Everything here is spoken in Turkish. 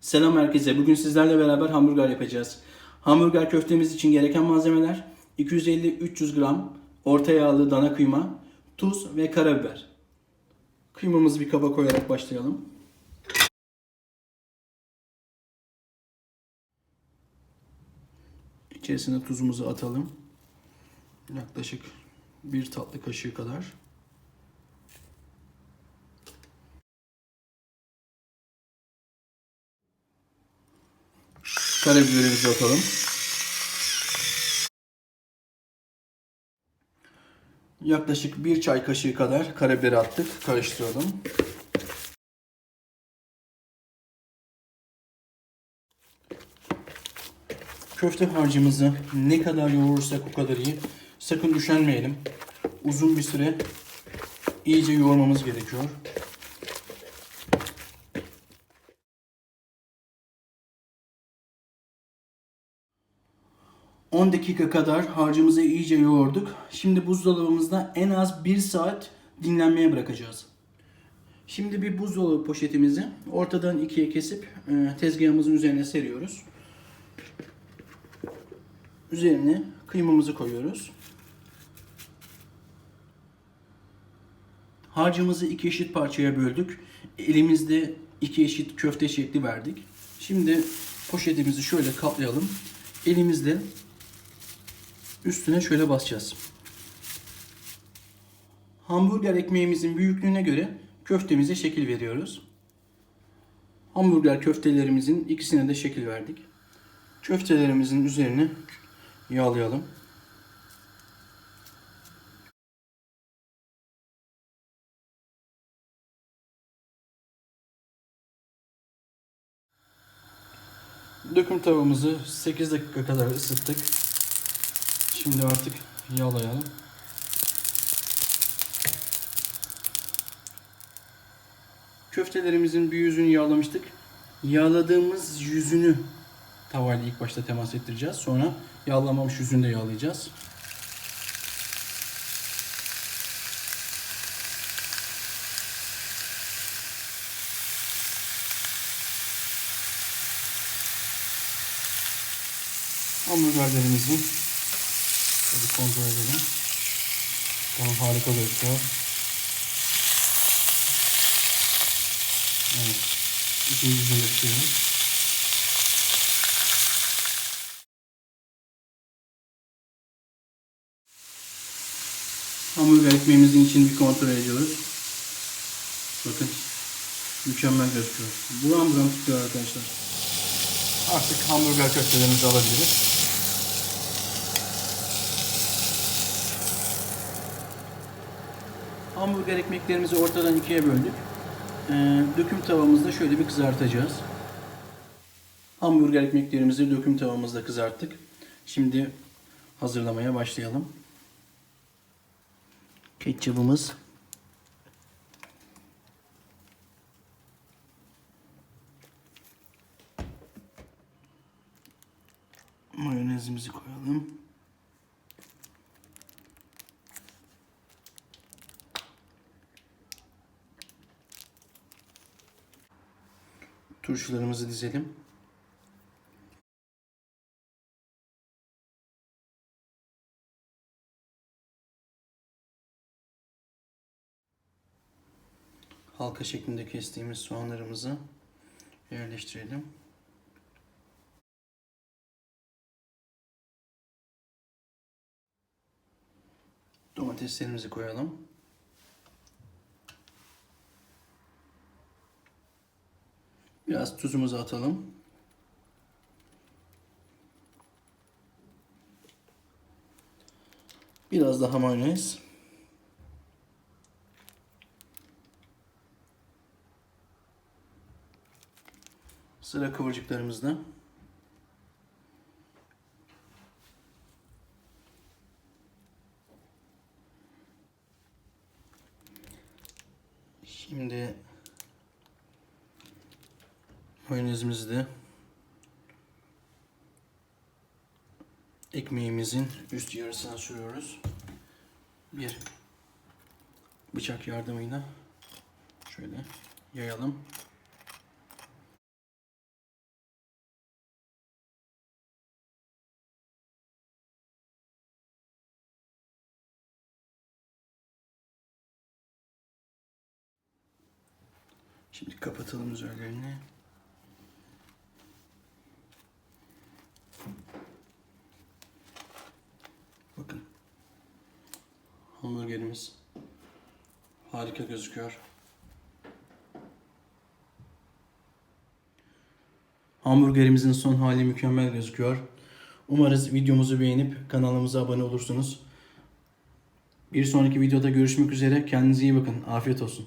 Selam herkese. Bugün sizlerle beraber hamburger yapacağız. Hamburger köftemiz için gereken malzemeler 250-300 gram orta yağlı dana kıyma, tuz ve karabiber. Kıymamızı bir kaba koyarak başlayalım. İçerisine tuzumuzu atalım. Yaklaşık bir tatlı kaşığı kadar. Karabiberimizi atalım. Yaklaşık bir çay kaşığı kadar karabiberi attık. Karıştıralım. Köfte harcımızı ne kadar yoğurursak o kadar iyi. Sakın üşenmeyelim. Uzun bir süre iyice yoğurmamız gerekiyor. 10 dakika kadar harcımızı iyice yoğurduk. Şimdi buzdolabımızda en az 1 saat dinlenmeye bırakacağız. Şimdi bir buzdolabı poşetimizi ortadan ikiye kesip e, tezgahımızın üzerine seriyoruz. Üzerine kıymamızı koyuyoruz. Harcımızı iki eşit parçaya böldük. Elimizde iki eşit köfte şekli verdik. Şimdi poşetimizi şöyle katlayalım. Elimizle üstüne şöyle basacağız. Hamburger ekmeğimizin büyüklüğüne göre köftemize şekil veriyoruz. Hamburger köftelerimizin ikisine de şekil verdik. Köftelerimizin üzerine yağlayalım. Döküm tavamızı 8 dakika kadar ısıttık. Şimdi artık yağlayalım. Köftelerimizin bir yüzünü yağlamıştık. Yağladığımız yüzünü tavayla ilk başta temas ettireceğiz. Sonra yağlamamış yüzünü de yağlayacağız. Hamburgerlerimizi şöyle kontrol edelim. Tamam harika gözüküyor. Evet. İkinci yapıyorum. Hamburger ekmeğimizin içini bir kontrol ediyoruz. Bakın. Mükemmel gözüküyor. Buram buram tutuyor arkadaşlar. Artık hamburger köftelerimizi alabiliriz. Hamburger ekmeklerimizi ortadan ikiye böldük. Ee, döküm tavamızda şöyle bir kızartacağız. Hamburger ekmeklerimizi döküm tavamızda kızarttık. Şimdi hazırlamaya başlayalım. Ketçabımız. Mayonezimizi koyalım. Turşularımızı dizelim. Halka şeklinde kestiğimiz soğanlarımızı yerleştirelim. Domateslerimizi koyalım. Biraz tuzumuzu atalım. Biraz daha mayonez. Sıra kıvırcıklarımızda. Şimdi mayonezimizde ekmeğimizin üst yarısına sürüyoruz. Bir bıçak yardımıyla şöyle yayalım. Şimdi kapatalım üzerlerini. Bakın. Hamburgerimiz harika gözüküyor. Hamburgerimizin son hali mükemmel gözüküyor. Umarız videomuzu beğenip kanalımıza abone olursunuz. Bir sonraki videoda görüşmek üzere. Kendinize iyi bakın. Afiyet olsun.